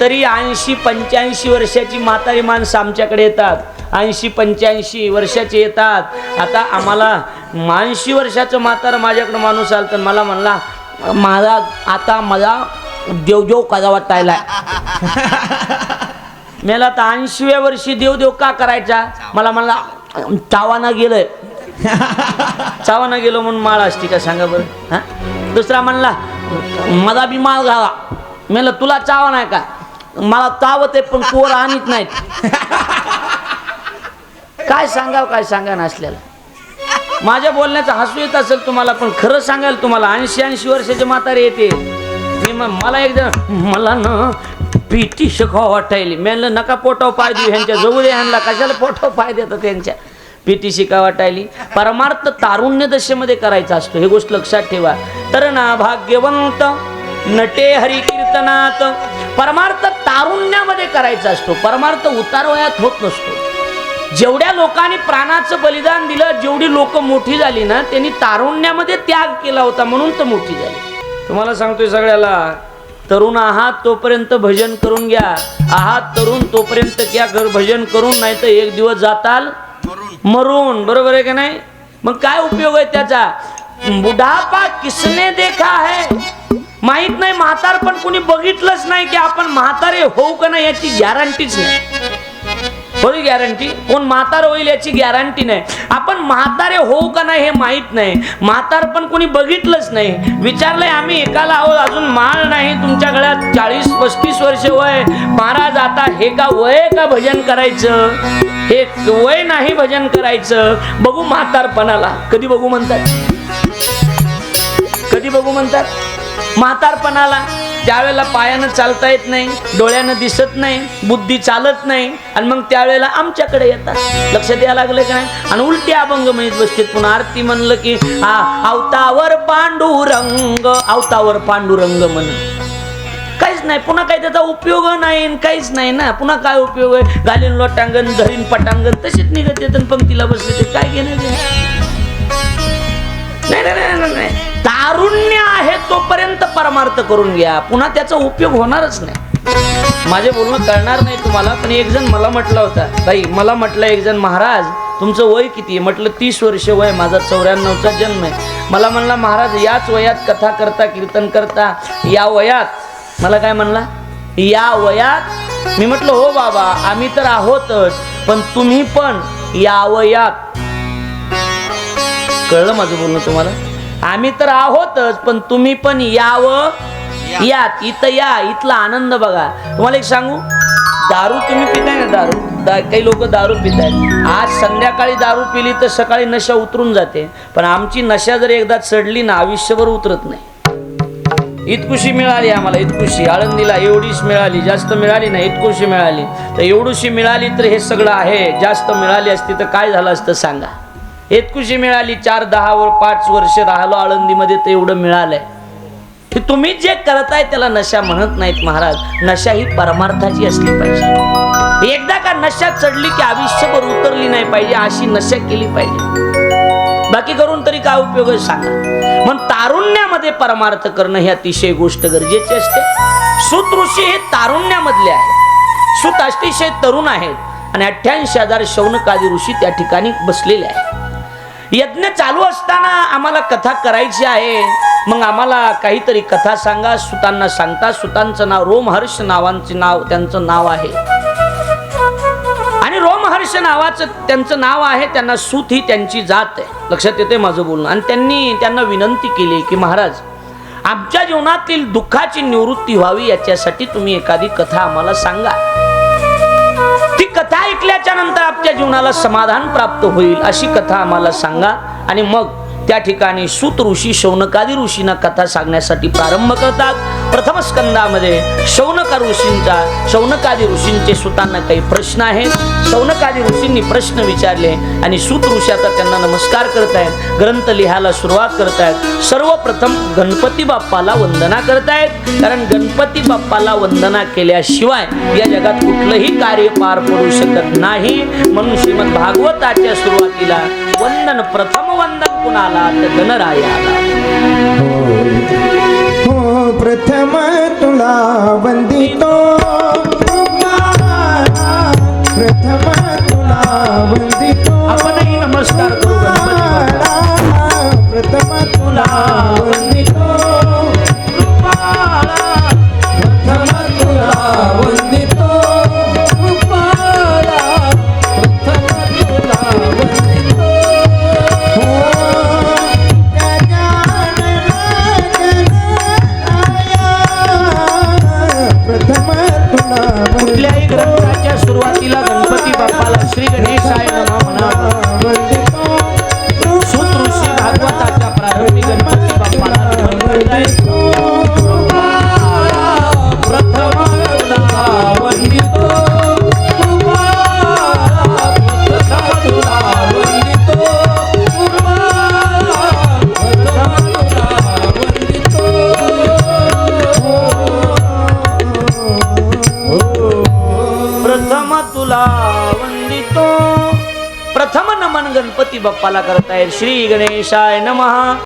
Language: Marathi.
तरी ऐंशी पंच्याऐंशी वर्षाची म्हातारी माणसं आमच्याकडे येतात. ऐंशी पंच्याऐंशी वर्षाचे येतात. आता आम्हाला ऐंशी वर्षाचं म्हातारं माझ्याकडं माणूस आलं तर मला म्हणला माझा आता मला देवदेव कजा वाटायला. मेला तर ऐंशीव्या वर्षी देवदेव का करायचा? मला म्हणला चावाना गेलंय. चावाना गेलो म्हणून माळ असती का सांगा बरं? हा? दुसरा म्हणला मला बी माळ घाला. मेला तुला चावा नाही का? मला तावत आहे पण पोर आणत नाहीत. काय सांगावं काय सांगा नसल्याला माझ्या बोलण्याचं हसू येत असेल तुम्हाला पण खरं सांगाल तुम्हाला ऐंशी ऐंशी वर्षाचे म्हातारे येते. मी मग मला एकदा मला ना पीटी शिकावं वाटायली. म्हणलं नका पोटाव पाय देऊ ह्यांच्या जवळ ह्यांना कशाला पोटाव पाय देतात त्यांच्या? पीटी शिका वाटायली. परमार्थ तारुण्य दशेमध्ये करायचा असतो हे गोष्ट लक्षात ठेवा. तर ना भाग्यवंत नटे हरिकीर्तनात परमार्थ तारुण्यामध्ये करायचा असतो. परमार्थ उतारवयात होत नसतो. जेवढ्या लोकांनी प्राणाचं बलिदान दिलं जेवढी लोक मोठी झाली ना त्यांनी तारुण्यामध्ये त्याग केला होता म्हणून तर मोठी झाली. तुम्हाला सांगतोय सगळ्याला तरुण आहात तोपर्यंत भजन करून घ्या. आहात तरुण तोपर्यंत घ्या घर भजन करून नाही तर एक दिवस जाताल मरून. बरोबर आहे का नाही? मग काय उपयोग आहे त्याचा? बुढापा किसने देखा है? माहीत नाही म्हातार पण कुणी बघितलंच नाही की आपण म्हातारे होऊ का नाही याची गॅरंटीच नाही. होई गॅरंटी कोण म्हातार होईल याची गॅरंटी नाही. आपण म्हातारे होऊ का नाही हे माहीत नाही. म्हातार पण कोणी बघितलंच नाही. विचारलंय आम्ही एकाला आहोत अजून माळ नाही तुमच्या गळ्यात चाळीस पस्तीस वर्ष वय. महाराज आता हे का वय का भजन करायचं? हे वय नाही भजन करायचं. बघू म्हातारपणाला. कधी बघू म्हणतात? कधी बघू म्हणतात? म्हातारपणाला. त्यावेळेला पायानं चालता येत नाही डोळ्यानं दिसत नाही बुद्धी चालत नाही आणि मग त्यावेळेला आमच्याकडे येतात. लक्ष द्यायला लागलं का नाही? आणि उलटी अभंग म्हणत बसतात. पुन्हा आरती म्हणलं की हा अवतावर पांडुरंग अवतावर पांडुरंग म्हण. काहीच नाही पुन्हा काही त्याचा उपयोग नाही काहीच नाही ना. पुन्हा काय उपयोग आहे? घालीन लोटांगण धरीन पटांगण तसेच निघत येत पंक्तीला बसले ते काय घेणं नाही नाही, नाही नाही, तारुण्य आहे तोपर्यंत परमार्थ करून घ्या. पुन्हा त्याचा उपयोग होणारच नाही. माझे बोलणं कळणार नाही तुम्हाला पण एक जण मला म्हटलं होता ताई मला म्हटलं एक जण महाराज तुमचं वय किती आहे? म्हटलं तीस वर्ष वय माझा चौऱ्याण्णवचा जन्म आहे. मला म्हणला महाराज याच वयात कथा करता कीर्तन करता या वयात. मला काय म्हणला या वयात? मी म्हटलं हो बाबा आम्ही तर आहोतच पण तुम्ही पण या वयात. कळलं माझं बोलणं तुम्हाला? आम्ही तर आहोतच पण तुम्ही पण यावं. यात इथं या इथला आनंद बघा. तुम्हाला एक सांगू? दारू तुम्ही पिताय ना दारू? दा काही लोक दारू पितायत. आज संध्याकाळी दारू पिली तर सकाळी नशा उतरून जाते. पण आमची नशा जर एकदा चढली ना आयुष्यभर उतरत नाही. इतकुशी मिळाली आम्हाला इतकुशी. आळंदीला एवढीच मिळाली जास्त मिळाली नाही इतकुशी मिळाली. तर एवढीशी मिळाली तर हे सगळं आहे. जास्त मिळाली असती तर काय झालं असतं सांगा. एतकुशी मिळाली चार दहा वर पाच वर्ष राहिलो आळंदीमध्ये ते एवढं मिळालंय. तुम्ही जे करताय त्याला नशा म्हणत नाहीत महाराज. नशा ही परमार्थाची असली पाहिजे. एकदा का नशा चढली की आयुष्यभर उतरली नाही पाहिजे अशी नशा केली पाहिजे. बाकी करून तरी काय उपयोग आहे सांगा. मग तारुण्यामध्ये परमार्थ करणं ही अतिशय गोष्ट गरजेची असते. सुत ऋषी हे तारुण्यामधले आहेत. सुत अतिशय तरुण आहेत. आणि अठ्ठ्याऐंशी हजार शौनकादी ऋषी त्या ठिकाणी बसलेले आहेत. यज्ञ चालू असताना आम्हाला कथा करायची आहे. मग आम्हाला काहीतरी कथा सांगा. सुतांना सांगता सुतांचं नाव रोमहर्ष नावांचे नाव त्यांचं नाव आहे. आणि रोमहर्ष नावाचं त्यांचं नाव आहे त्यांना सूत ही त्यांची जात आहे. लक्षात येते माझं बोलणं? आणि त्यांनी त्यांना विनंती केली की महाराज आमच्या जीवनातील दुःखाची निवृत्ती व्हावी याच्यासाठी तुम्ही एखादी कथा आम्हाला सांगा. कथा ऐकल्याच्या नंतर आपल्या जीवनाला समाधान प्राप्त होईल अशी कथा आम्हाला सांगा आणि मग त्या ठिकाणी सूत ऋषी शौनकादी ऋषींना कथा सांगण्यासाठी प्रारंभ करतात. प्रथम स्कंदामध्ये शौनक ऋषींचा शौनकादी ऋषींचे सुतांना काही प्रश्न आहेत. शौनकादी ऋषींनी प्रश्न विचारले आणि सूत ऋषी आता त्यांना नमस्कार करतायत ग्रंथ लिहायला सुरुवात करतायत. सर्वप्रथम गणपती बाप्पाला वंदना करतायत. कारण गणपती बाप्पाला वंदना केल्याशिवाय या जगात कुठलंही कार्य पार पडू शकत नाही. म्हणून श्रीमद भागवताच्या सुरुवातीला वंदन प्रथम वंदन कुणाला तर गणरायाला हो प्रथम तुला वंदितो. प्रथम तुला वंदितो. आपणही नमस्कार करू. प्रथम तुला गणपती बाप्पाला करतायत. श्री गणेशाय नमः.